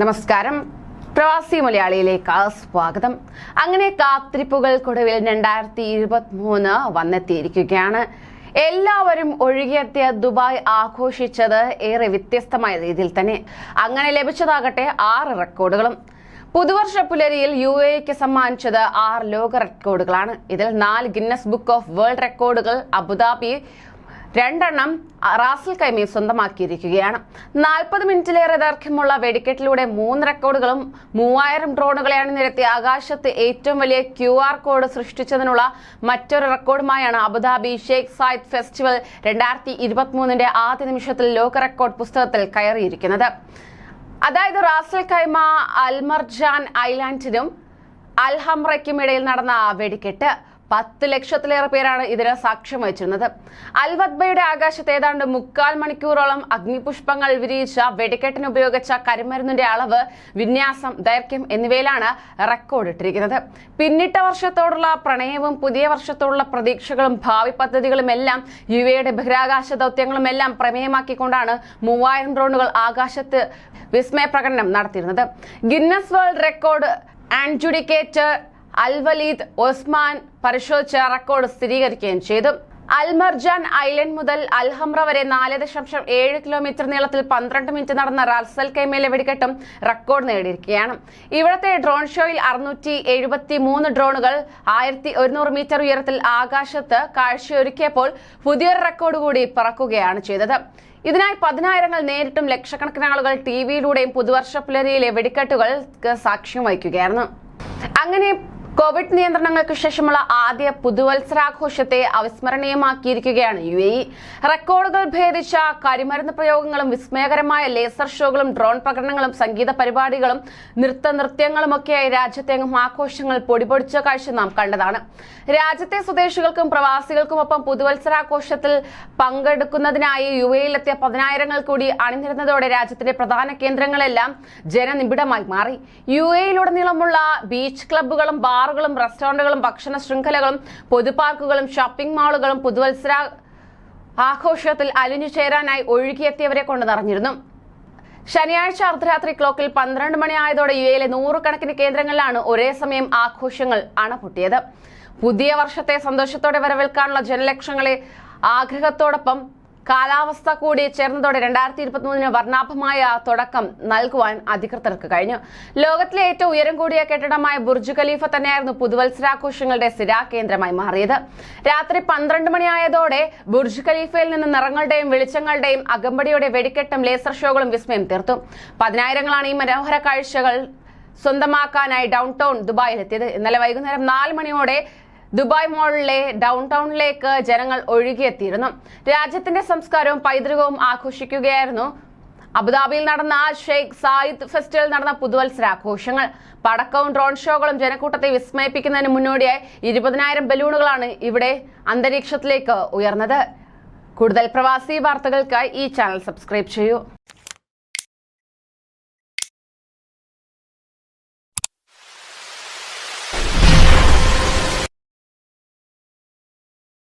നമസ്കാരം. പ്രവാസി മലയാളിയിലേക്ക് സ്വാഗതം. അങ്ങനെ കാത്തിരിപ്പുകൾക്കൊടുവിൽ രണ്ടായിരത്തി ഇരുപത്തി മൂന്ന് വന്നെത്തിയിരിക്കുകയാണ്. എല്ലാവരും ഒഴുകിയെത്തിയ ദുബായ് ആഘോഷിച്ചത് ഏറെ വ്യത്യസ്തമായ രീതിയിൽ തന്നെ. അങ്ങനെ ലഭിച്ചതാകട്ടെ ആറ് റെക്കോർഡുകളും. പുതുവർഷ പുലരിയിൽ യു എക്ക് സമ്മാനിച്ചത് ആറ് ലോക റെക്കോർഡുകളാണ്. ഇതിൽ നാല് ഗിന്നസ് ബുക്ക് ഓഫ് വേൾഡ് റെക്കോർഡുകൾ അബുദാബി രണ്ടെണ്ണം റാസൽ കൈമി സ്വന്തമാക്കിയിരിക്കുകയാണ്. നാൽപ്പത് മിനിറ്റിലേറെ ദൈർഘ്യമുള്ള വെടിക്കെട്ടിലൂടെ മൂന്ന് റെക്കോർഡുകളും മൂവായിരം ഡ്രോണുകളെയാണ് നിരത്തി ആകാശത്ത് ഏറ്റവും വലിയ ക്യു കോഡ് സൃഷ്ടിച്ചതിനുള്ള മറ്റൊരു റെക്കോർഡുമായാണ് Abu Dhabi Sheikh Zayed festival രണ്ടായിരത്തി ഇരുപത്തിമൂന്നിന്റെ ആദ്യ നിമിഷത്തിൽ ലോക റെക്കോർഡ് പുസ്തകത്തിൽ കയറിയിരിക്കുന്നത്. അതായത് റാസൽ കൈമ അൽമർജാൻ ഐലാൻഡിനും അൽഹംറയ്ക്കും ഇടയിൽ നടന്ന വെടിക്കെട്ട്. പത്ത് ലക്ഷത്തിലേറെ പേരാണ് ഇതിന് സാക്ഷ്യം വഹിച്ചിരുന്നത്. അൽവദ്ബയുടെ ആകാശത്ത് ഏതാണ്ട് മുക്കാൽ മണിക്കൂറോളം അഗ്നിപുഷ്പങ്ങൾ വിരിയിച്ച വെടിക്കെട്ടിന് ഉപയോഗിച്ച കരിമരുന്നിന്റെ അളവ് വിന്യാസം ദൈർഘ്യം എന്നിവയിലാണ് റെക്കോർഡ് ഇട്ടിരിക്കുന്നത്. പിന്നിട്ട വർഷത്തോടുള്ള പ്രണയവും പുതിയ വർഷത്തോടുള്ള പ്രതീക്ഷകളും ഭാവി പദ്ധതികളും എല്ലാം യു എയുടെ ബഹിരാകാശ ദൗത്യങ്ങളും എല്ലാം പ്രമേയമാക്കിക്കൊണ്ടാണ് മൂവായിരം ഡ്രോണുകൾ ആകാശത്ത് വിസ്മയ പ്രകടനം നടത്തിയിരുന്നത്. Guinness world record adjudicator Al Waleed Osman പരിശോധിച്ച റെക്കോർഡ് സ്ഥിരീകരിക്കുകയും ചെയ്തു. അൽമർജാൻ ഐലൻഡ് മുതൽ അൽഹംറ വരെ നാല് ദശാംശം ഏഴ് കിലോമീറ്റർ നീളത്തിൽ പന്ത്രണ്ട് മിനിറ്റ് നടന്ന റാസൽ കൈമയിലെ വെടിക്കെട്ടും റെക്കോർഡ് നേടിയിരിക്കുകയാണ്. ഇവിടുത്തെ ഡ്രോൺ ഷോയിൽ അറുന്നൂറ്റി എഴുപത്തി മൂന്ന് ഡ്രോണുകൾ ആയിരത്തി ഒരുന്നൂറ് മീറ്റർ ഉയരത്തിൽ ആകാശത്ത് കാഴ്ചയൊരുക്കിയപ്പോൾ പുതിയൊരു റെക്കോർഡ് കൂടി പറക്കുകയാണ് ചെയ്തത്. ഇതിനായി പതിനായിരങ്ങൾ നേരിട്ടും ലക്ഷക്കണക്കിന് ആളുകൾ ടി വിയിലൂടെയും പുതുവർഷ പുലരിയിലെ വെടിക്കെട്ടുകൾക്ക് സാക്ഷ്യം വഹിക്കുകയായിരുന്നു. അങ്ങനെ കോവിഡ് നിയന്ത്രണങ്ങൾക്ക് ശേഷമുള്ള ആദ്യ പുതുവത്സരാഘോഷത്തെ അവിസ്മരണീയമാക്കിയിരിക്കുകയാണ് യു എ റെക്കോർഡുകൾ ഭേദിച്ച കരിമരുന്ന് പ്രയോഗങ്ങളും വിസ്മയകരമായ ലേസർ ഷോകളും ഡ്രോൺ പ്രകടനങ്ങളും സംഗീത പരിപാടികളും നൃത്ത നൃത്യങ്ങളുമൊക്കെയായി രാജ്യത്തെങ്ങും ആഘോഷങ്ങൾ പൊടിപൊടിച്ച കാഴ്ച നാം കണ്ടതാണ്. രാജ്യത്തെ സ്വദേശികൾക്കും പ്രവാസികൾക്കുമൊപ്പം പുതുവത്സരാഘോഷത്തിൽ പങ്കെടുക്കുന്നതിനായി യു എയിലെത്തിയ പതിനായിരങ്ങൾ കൂടി അണിനിരുന്നതോടെ രാജ്യത്തിന്റെ പ്രധാന കേന്ദ്രങ്ങളെല്ലാം ജനനിബിഡമായി മാറി. യു എയിലുടനീളമുള്ള ബീച്ച് ക്ലബ്ബുകളും ബാറുകളും റെസ്റ്റോറന്റുകളും ഭക്ഷണ ശൃംഖലകളും പൊതുപാർക്കുകളും ഷോപ്പിംഗ് മാളുകളും പുതുവത്സര ആഘോഷത്തിൽ അലിഞ്ഞു ചേരാനായി ഒഴുകിയെത്തിയവരെ കൊണ്ട് നിറഞ്ഞിരുന്നു. ശനിയാഴ്ച അർദ്ധരാത്രി ക്ലോക്കിൽ പന്ത്രണ്ട് മണിയായതോടെ യു എയിലെ നൂറുകണക്കിന് കേന്ദ്രങ്ങളിലാണ് ഒരേ സമയം ആഘോഷങ്ങൾ അണപൊട്ടിയത്. പുതിയ വർഷത്തെ സന്തോഷത്തോടെ വരവേൽക്കാനുള്ള ജനലക്ഷങ്ങളെ ആഗ്രഹത്തോടൊപ്പം കാലാവസ്ഥ കൂടി ചേർന്നതോടെ രണ്ടായിരത്തി ഇരുപത്തിമൂന്നിന് വർണാഭമായ തുടക്കം നൽകുവാൻ അധികൃതർക്ക് കഴിഞ്ഞു. ലോകത്തിലെ ഏറ്റവും ഉയരം കൂടിയ കെട്ടിടമായ ബുർജ് ഖലീഫ തന്നെയായിരുന്നു പുതുവത്സരാഘോഷങ്ങളുടെ സ്ഥിരാകേന്ദ്രമായി മാറിയത്. രാത്രി പന്ത്രണ്ട് മണിയായതോടെ ബുർജ് ഖലീഫയിൽ നിന്ന് നിറങ്ങളുടെയും വെളിച്ചങ്ങളുടെയും അകമ്പടിയുടെ വെടിക്കെട്ടും ലേസർ ഷോകളും വിസ്മയം തീർത്തു. പതിനായിരങ്ങളാണ് ഈ മനോഹര കാഴ്ചകൾ സ്വന്തമാക്കാനായി ഡൗൺ ടൗൺ ദുബായിലെത്തിയത്. ഇന്നലെ വൈകുന്നേരം നാല് മണിയോടെ ദുബായ് മോളിലെ ഡൗൺ ടൗണിലേക്ക് ജനങ്ങൾ ഒഴുകിയെത്തിയിരുന്നു. രാജ്യത്തിന്റെ സംസ്കാരവും പൈതൃകവും ആഘോഷിക്കുകയായിരുന്നു. അബുദാബിയിൽ നടന്ന ഷെയ്ഖ് സായിദ് ഫെസ്റ്റിവൽ നടന്ന പുതുവത്സരാഘോഷങ്ങൾ. പടക്കവും ഡ്രോൺ ഷോകളും ജനക്കൂട്ടത്തെ വിസ്മയിപ്പിക്കുന്നതിന് മുന്നോടിയായി ഇരുപതിനായിരം ബലൂണുകളാണ് ഇവിടെ അന്തരീക്ഷത്തിലേക്ക് ഉയർന്നത്. കൂടുതൽ പ്രവാസി വാർത്തകൾക്കായി ഈ ചാനൽ സബ്സ്ക്രൈബ് ചെയ്യൂ.